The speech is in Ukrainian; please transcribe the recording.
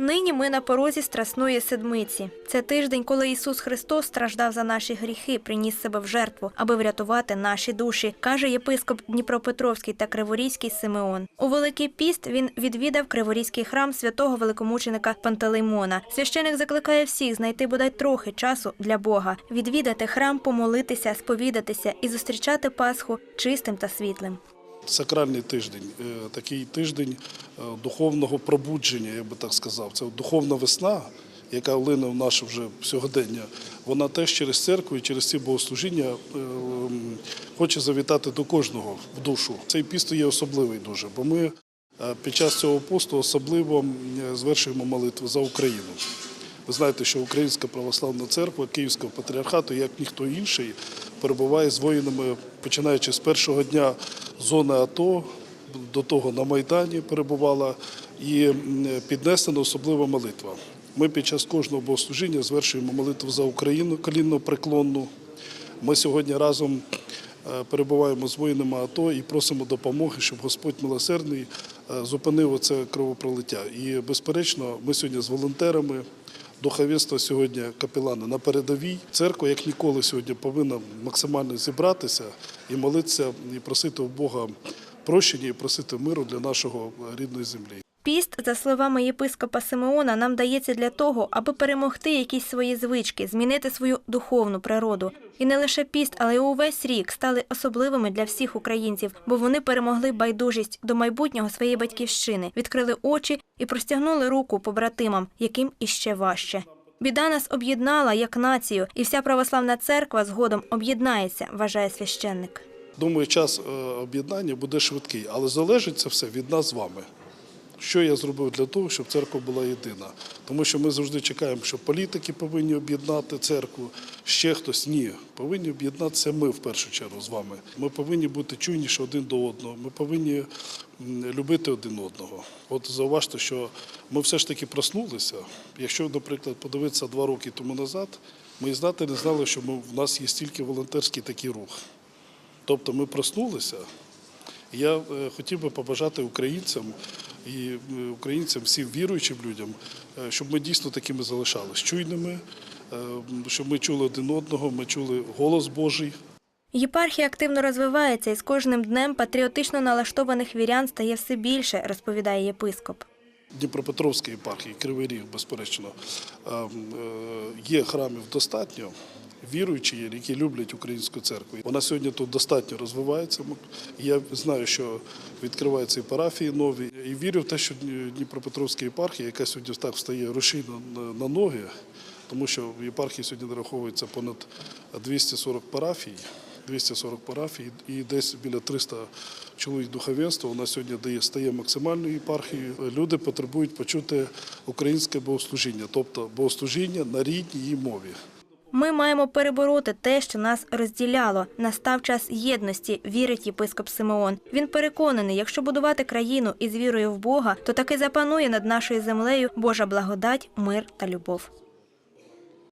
Нині ми на порозі Страсної Седмиці. Це тиждень, коли Ісус Христос страждав за наші гріхи, приніс себе в жертву, аби врятувати наші душі, каже єпископ Дніпропетровський та Криворізький Симеон. У Великий піст він відвідав Криворізький храм святого великомученика Пантелеймона. Священик закликає всіх знайти бодай трохи часу для Бога, відвідати храм, помолитися, сповідатися і зустрічати Пасху чистим та світлим. Сакральний тиждень, е, такий тиждень е, духовного пробудження, я би так сказав. Це духовна весна, яка лине в наше вже сьогодення. Вона теж через церкву і через ці богослужіння е, хоче завітати до кожного в душу. Цей піст є особливий дуже, бо ми під час цього посту особливо звершуємо молитву за Україну. Ви знаєте, що Українська православна церква Київського патріархату, як ніхто інший, перебуває з воїнами, починаючи з першого дня зони АТО, до того на Майдані перебувала, і піднесена особлива молитва. Ми під час кожного богослужіння звершуємо молитву за Україну колінно преклонну. Ми сьогодні разом е, перебуваємо з воїнами АТО і просимо допомоги, щоб Господь милосердний е, зупинив це кровопролиття. І безперечно, ми сьогодні з волонтерами. Духовенство сьогодні капелана на передовій. Церква, як ніколи, сьогодні повинна максимально зібратися і молитися, і просити у Бога прощення, і просити миру для нашого рідної землі. Піст, за словами єпископа Симеона, нам дається для того, аби перемогти якісь свої звички, змінити свою духовну природу. І не лише піст, але й увесь рік стали особливими для всіх українців, бо вони перемогли байдужість до майбутнього своєї батьківщини, відкрили очі і простягнули руку побратимам, яким іще важче. Біда нас об'єднала як націю, і вся православна церква згодом об'єднається, вважає священник. Думаю, час е, об'єднання буде швидкий, але залежить це все від нас з вами. Що я зробив для того, щоб церква була єдина? Тому що ми завжди чекаємо, що політики повинні об'єднати церкву, ще хтось ні. Повинні об'єднатися ми в першу чергу з вами. Ми повинні бути чуйніші один до одного. Ми повинні любити один одного. От зауважте, що ми все ж таки проснулися. Якщо, наприклад, подивитися два роки тому назад, ми знати не знали, що ми, в нас є стільки волонтерський такий рух. Тобто ми проснулися. Я е, хотів би побажати українцям і е, українцям, всім віруючим людям, е, щоб ми дійсно такими залишалися чуйними, е, щоб ми чули один одного, ми чули голос Божий. Єпархія активно розвивається, і з кожним днем патріотично налаштованих вірян стає все більше, розповідає єпископ. Дніпропетровської єпархії, Кривий Ріг, безперечно, е, е, є храмів достатньо. Віруючі які люблять українську церкву. Вона сьогодні тут достатньо розвивається. Я знаю, що відкриваються і парафії нові. І вірю в те, що Дніпропетровська єпархія, яка сьогодні так встає рушійно на- ноги, тому що в єпархії сьогодні нараховується понад 240 парафій. 240 парафій і десь біля 300 чоловік духовенства. Вона сьогодні дає стає максимальною єпархією. Люди потребують почути українське богослужіння, тобто богослужіння на рідній мові. Ми маємо перебороти те, що нас розділяло. Настав час єдності, вірить єпископ Симеон. Він переконаний, якщо будувати країну із вірою в Бога, то таки запанує над нашою землею Божа благодать, мир та любов.